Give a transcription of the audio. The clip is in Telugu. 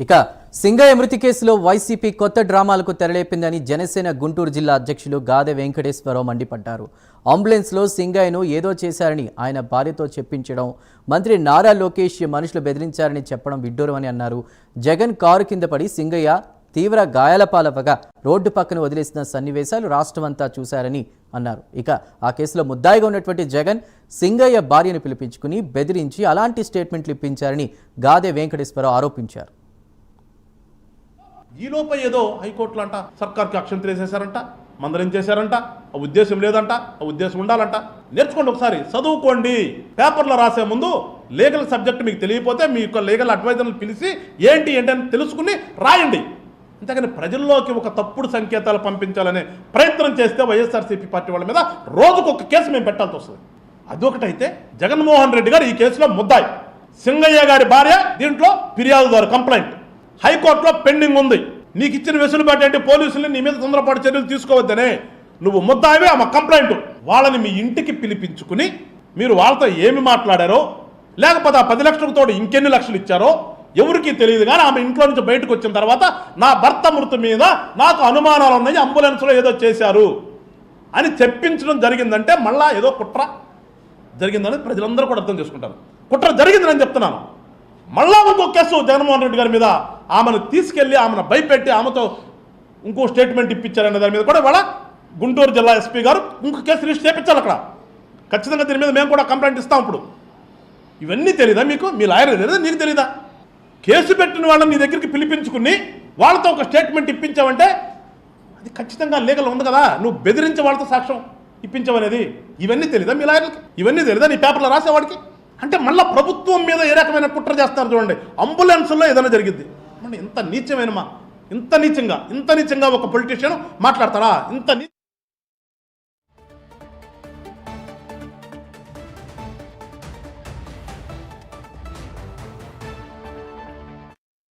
ఇక సింగయ్య మృతి కేసులో వైసీపీ కొత్త డ్రామాలకు తెరలేపిందని జనసేన గుంటూరు జిల్లా అధ్యక్షులు గాదె వెంకటేశ్వరరావు మండిపడ్డారు. అంబులెన్స్లో సింగయ్యను ఏదో చేశారని ఆయన భార్యతో చెప్పించడం మంత్రి నారా లోకేష్ మనుషులు బెదిరించారని చెప్పడం విడ్డూరమని అన్నారు. జగన్ కారు కింద పడి సింగయ్య తీవ్ర గాయాల పాలవగా రోడ్డు పక్కన వదిలేసిన సన్నివేశాలు రాష్ట్రమంతా చూశారని అన్నారు. ఇక ఆ కేసులో ముద్దాయిగా ఉన్నటువంటి జగన్ సింగయ్య భార్యను పిలిపించుకుని బెదిరించి అలాంటి స్టేట్మెంట్లు ఇప్పించారని గాదే వెంకటేశ్వరరావు ఆరోపించారు. ఈ లోప ఏదో హైకోర్టులో అంట సర్కార్కి అక్షంతలు వేసేశారంట మందరం చేశారంట ఆ ఉద్దేశం లేదంట ఆ ఉద్దేశం ఉండాలంట. నేర్చుకోండి ఒకసారి చదువుకోండి. పేపర్లో రాసే ముందు లీగల్ సబ్జెక్ట్ మీకు తెలియకపోతే మీ యొక్క లీగల్ అడ్వైజర్ని పిలిచి ఏంటి ఏంటి అని తెలుసుకుని రాయండి. అంతేకాని ప్రజల్లోకి ఒక తప్పుడు సంకేతాలు పంపించాలనే ప్రయత్నం చేస్తే వైఎస్ఆర్సీపీ పార్టీ వాళ్ళ మీద రోజుకు ఒక కేసు మేము పెట్టాల్సి వస్తుంది. అదొకటైతే జగన్మోహన్ రెడ్డి గారు ఈ కేసులో ముద్దాయి. సింగయ్య గారి భార్య దీంట్లో ఫిర్యాదుదారు కంప్లైంట్. హైకోర్టులో పెండింగ్ ఉంది. నీకు ఇచ్చిన వెసులుబాటు అంటే పోలీసులు నీ మీద తొందరపాటు చర్యలు తీసుకోవద్దనే నువ్వు ముద్దాయివే ఆమె కంప్లైంట్. వాళ్ళని మీ ఇంటికి పిలిపించుకుని మీరు వాళ్ళతో ఏమి మాట్లాడారో లేకపోతే ఆ పది లక్షలతో తోడు ఇంకెన్ని లక్షలు ఇచ్చారో ఎవరికీ తెలియదు కానీ ఆమె ఇంట్లో నుంచి బయటకు వచ్చిన తర్వాత నా భర్త మృతి మీద నాకు అనుమానాలు ఉన్నాయి అంబులెన్స్లో ఏదో చేశారు అని చెప్పించడం జరిగిందంటే మళ్ళా ఏదో కుట్ర జరిగిందని ప్రజలందరూ కూడా అర్థం చేసుకుంటారు. కుట్ర జరిగిందని నేను చెప్తున్నాను. మళ్ళా ఇంకో కేసు జగన్మోహన్ రెడ్డి గారి మీద ఆమెను తీసుకెళ్ళి ఆమెను భయపెట్టి ఆమెతో ఇంకో స్టేట్మెంట్ ఇప్పించారనే దాని మీద కూడా వాళ్ళ గుంటూరు జిల్లా ఎస్పీ గారు ఇంకో కేసు రిజిస్టర్ చేయించాలి అక్కడ. ఖచ్చితంగా దీని మీద మేము కూడా కంప్లైంట్ ఇస్తాం ఇప్పుడు. ఇవన్నీ తెలీదా మీకు? మీ లాయర్ తెలీదా? నీకు తెలీదా? కేసు పెట్టిన వాళ్ళని నీ దగ్గరికి పిలిపించుకుని వాళ్ళతో ఒక స్టేట్మెంట్ ఇప్పించావంటే అది ఖచ్చితంగా లీగల్ ఉంది కదా. నువ్వు బెదిరించే వాళ్ళతో సాక్ష్యం ఇప్పించవనేది. ఇవన్నీ తెలీదా మీ లాయర్లకి? ఇవన్నీ తెలీదా నీ పేపర్లో రాసేవాడికి? అంటే మళ్ళీ ప్రభుత్వం మీద ఏ రకమైన కుట్ర చేస్తారు చూడండి. అంబులెన్స్లో ఏదైనా జరిగింది ఇంత నీచమైన మా ఇంత నీచంగా ఇంత నీచంగా ఒక పొలిటీషియన్ మాట్లాడతారా ఇంత నీ